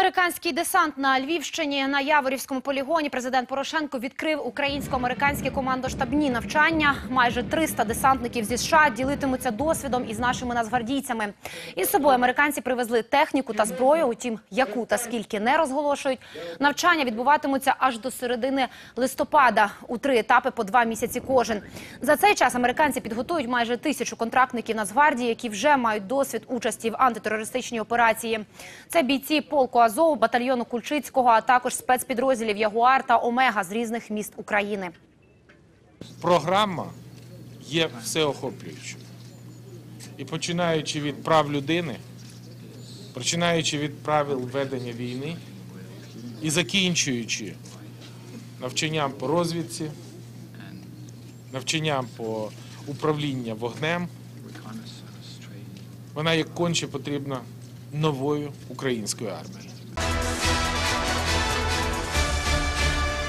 Американський десант на Львівщині на Яворівському полігоні президент Порошенко відкрив українсько-американські командоштабні навчання. Майже 300 десантників зі США ділитимуться досвідом із нашими нацгвардійцями. Із собою американці привезли техніку та зброю. Утім, яку та скільки не розголошують. Навчання відбуватимуться аж до середини листопада у три етапи по два місяці кожен. За цей час американці підготують майже тисячу контрактників Нацгвардії, які вже мають досвід участі в антитерористичній операції. Це бійці полку Азов, батальйону Кульчицького, а також спецпідрозділів Ягуар та Омега з різних міст України. програма є всеохоплюючою. І починаючи від прав людини, починаючи від правил ведення війни і закінчуючи навчанням по розвідці, навчанням по управління вогнем, вона як конче потрібна новою українською армією. Thank you.